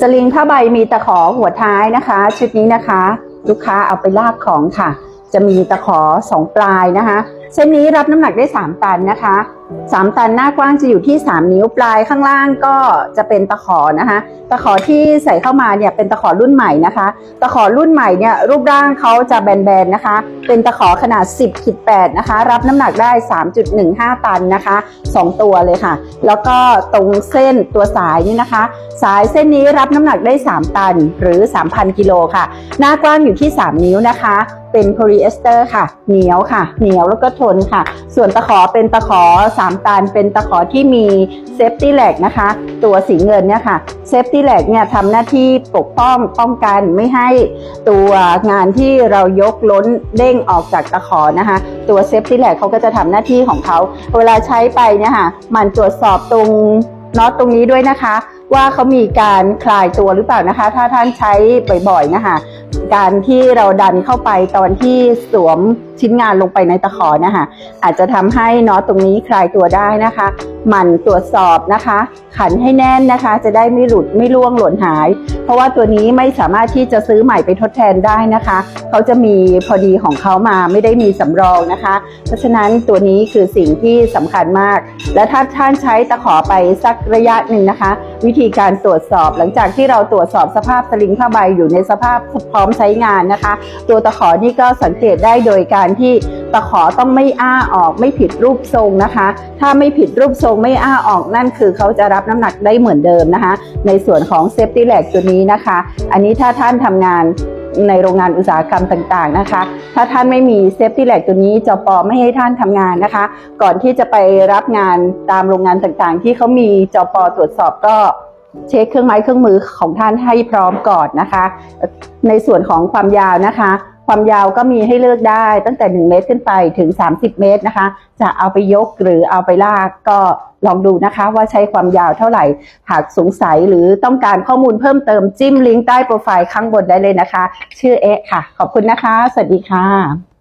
สลิงผ้าใบมีตะขอหัวท้ายนะคะ ชุดนี้นะคะ ลูกค้าเอาไปลากของค่ะ จะมีตะขอสองปลายนะคะ เส้นนี้รับน้ำหนักได้ 3 ตันนะคะ 3ตันหน้ากว้างจะอยู่ที่3นิ้วปลายข้างล่างก็จะเป็นตะขอนะคะ ตะขอที่ใส่เข้ามาเนี่ยเป็นตะขอรุ่นใหม่นะคะ ตะขอรุ่นใหม่เนี่ยรูปร่างเขาจะแบนๆนะคะ เป็นตะขอขนาด 10ขีด8นะคะ รับน้ำหนักได้ 3.15 ตันนะคะ 2 ตัวเลยค่ะ แล้วก็ตรงเส้นตัวสายนี่นะคะ สายเส้นนี้รับน้ำหนักได้ 3 ตันหรือ 3,000 กิโลค่ะ หน้ากว้างอยู่ที่ 3 นิ้วนะคะเป็นโพลีเอสเตอร์ค่ะ เหนียวค่ะ เหนียวแล้วก็ทนค่ะ ส่วนตะขอเป็นตะขอ3ตันเป็นตะขอที่มีเซฟตี้แหลกนะคะ ตัวสีเงินเนี่ยค่ะเซฟตี้แหลกเนี่ยทำหน้าที่ปกป้องป้องกันไม่ให้ตัวงานที่เรายกล้นเด้งออกจากตะขอนะคะ ตัวเซฟตี้แหลกเขาก็จะทำหน้าที่ของเขาเวลาใช้ไปเนี่ยค่ะมันตรวจสอบตรงน็อตตรงนี้ด้วยนะคะ ว่าเขามีการคลายตัวหรือเปล่านะคะ ถ้าท่านใช้บ่อยๆนะคะ การที่เราดันเข้าไปตอนที่สวมชิ้นงานลงไปในตะขอนะคะอาจจะทำให้น็อตตรงนี้คลายตัวได้นะคะหมั่นตรวจสอบนะคะ ขันให้แน่นนะคะ จะได้ไม่หลุดไม่ล่วงหล่นหาย เพราะว่าตัวนี้ไม่สามารถที่จะซื้อใหม่ไปทดแทนได้นะคะ เขาจะมีพอดีของเขามาไม่ได้มีสำรองนะคะ เพราะฉะนั้นตัวนี้คือสิ่งที่สำคัญมาก และถ้าท่านใช้ตะขอไปสักระยะหนึ่งนะคะ วิธีการตรวจสอบหลังจากที่เราตรวจสอบสภาพสลิงผ้าใบอยู่ในสภาพพร้อมใช้งานนะคะ ตัวตะขอนี่ก็สังเกตได้โดยการที่ตะขอต้องไม่อ้าออกไม่ผิดรูปทรงนะคะ ถ้าไม่ผิดรูปทรงไม่อ้าออกนั่นคือเขาจะรับน้ำหนักได้เหมือนเดิมนะคะ ในส่วนของเซฟตี้แลกตัวนี้นะคะ อันนี้ถ้าท่านทำงานในโรงงานอุตสาหกรรมต่างๆนะคะ ถ้าท่านไม่มีเซฟตี้แลกตัวนี้จปไม่ให้ท่านทำงานนะคะ ก่อนที่จะไปรับงานตามโรงงานต่างๆ ที่เขามีจปตรวจสอบก็ เช็คเครื่องไม้เครื่องมือของท่านให้พร้อมก่อนนะคะ ในส่วนของความยาวนะคะ ความยาวก็มีให้เลือกได้ตั้งแต่ 1 เมตรขึ้นไปถึง 30 เมตรนะคะ จะเอาไปยกหรือเอาไปลากก็ลองดูนะคะ ว่าใช้ความยาวเท่าไหร่ หากสงสัยหรือต้องการข้อมูลเพิ่มเติมจิ้มลิงก์ใต้โปรไฟล์ข้างบนได้เลยนะคะ ชื่อเอ๊ะค่ะ ขอบคุณนะคะ สวัสดีค่ะ